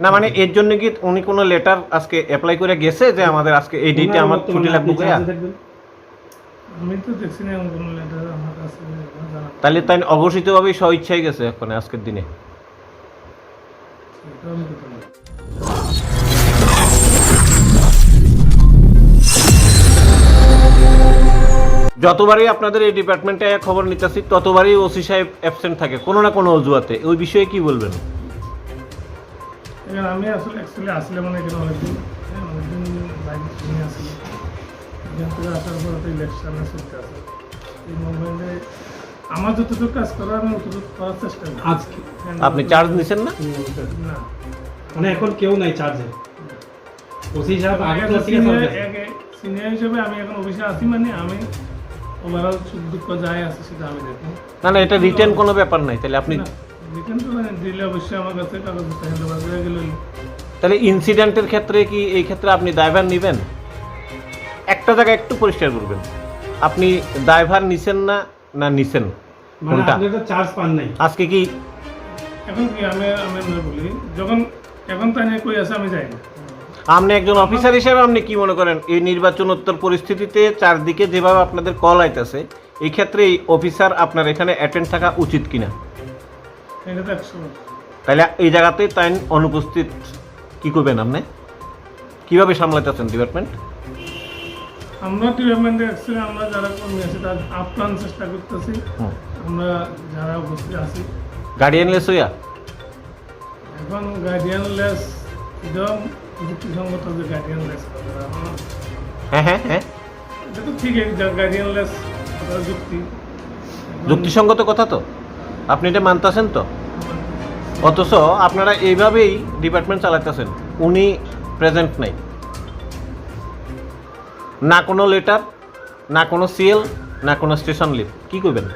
না মানে এর জন্য কি উনি কোনো লেটার আজকে অ্যাপ্লাই করে গেছে যে আমাদের আজকে এই ডেটে আমার ছুটি লাগবে? আমি তো দেখছি না কোনো লেটার আমার কাছে তাহলে তাই অঘোষিতভাবেই স্ব ইচ্ছাই গেছে এখন আজকের দিনে। যতবারই আপনাদের এই ডিপার্টমেন্টে খবর নিতেছি ততবারই ওসি সাহেব অ্যাবসেন্ট থাকে কোনো না কোনো অজুহাতে। ওই বিষয়ে কি বলবেন? এখানে আমি আসলে অ্যাকচুয়ালি আসলে মানে এখানে অনেকদিন হ্যাঁ, অনেকদিন বাইরে শুনে আসলে এখান থেকে আসার পর তো ইলেকশনে চলতে আছে। এই মুভমেন্টে আমার যতটুকু কাজ করার আমি অতটুকু করার চেষ্টা করি। আজকে? হ্যাঁ, আপনি চার্জ নিছেন না? না। মানে এখন কেউ নাই চার্জে ওসি সাহেব আগে তো ঠিক সিনিয়র হিসেবে আমি এখন অফিসে আছি মানে আমি ওভারঅল সুখ দুঃখ যাই আছে সেটা আমি দেখি না না এটা রিটার্ন কোনো ব্যাপার নাই তাহলে আপনি দিলে অবশ্যই আমার কাছে কাগজ হ্যান্ড হয়ে গেল তাহলে ইনসিডেন্টের ক্ষেত্রে কি এই ক্ষেত্রে আপনি ড্রাইভার নেবেন? একটা জায়গায় একটু পরিষ্কার করবেন। আপনি ড্রাইভার নিছেন না না নিছেন? মানে কোনটা? আপনি তো চার্জ পান নাই। আজকে কি? এখন কি আমি আমি মনে বলি যখন এখন কই আছে আমি যাই না। আপনি একজন অফিসার হিসেবে আপনি কি মনে করেন এই নির্বাচনোত্তর পরিস্থিতিতে চারদিকে যেভাবে আপনাদের কল আইতেছে এই ক্ষেত্রে এই অফিসার আপনার এখানে অ্যাটেন্ড থাকা উচিত কিনা? তাহলে এই জায়গাতে তাই অনুপস্থিত কি করবেন আপনি? কীভাবে সামলাইতেছেন ডিপার্টমেন্ট আমরা ডিপার্টমেন্টে অ্যাকচুয়ালি আমরা যারা কর্মী আছি তার আপ্রাণ চেষ্টা করতেছি। আমরা যারা উপস্থিত আছি। গার্ডিয়ানলেস হইয়া? এখন গার্ডিয়ানলেস একদম যুক্তিসঙ্গত যে গার্ডিয়ানলেস হ্যাঁ। হ্যাঁ হ্যাঁ এটা তো ঠিক গার্ডিয়ানলেস যুক্তি। যুক্তিসঙ্গত কথা তো? আপনি এটা মানতেছেন তো? অথচ আপনারা এইভাবেই ডিপার্টমেন্ট চালাতেছেন উনি প্রেজেন্ট নেই। না কোনো লেটার না কোনো সিএল না কোনো স্টেশন লিপ কী করবেন?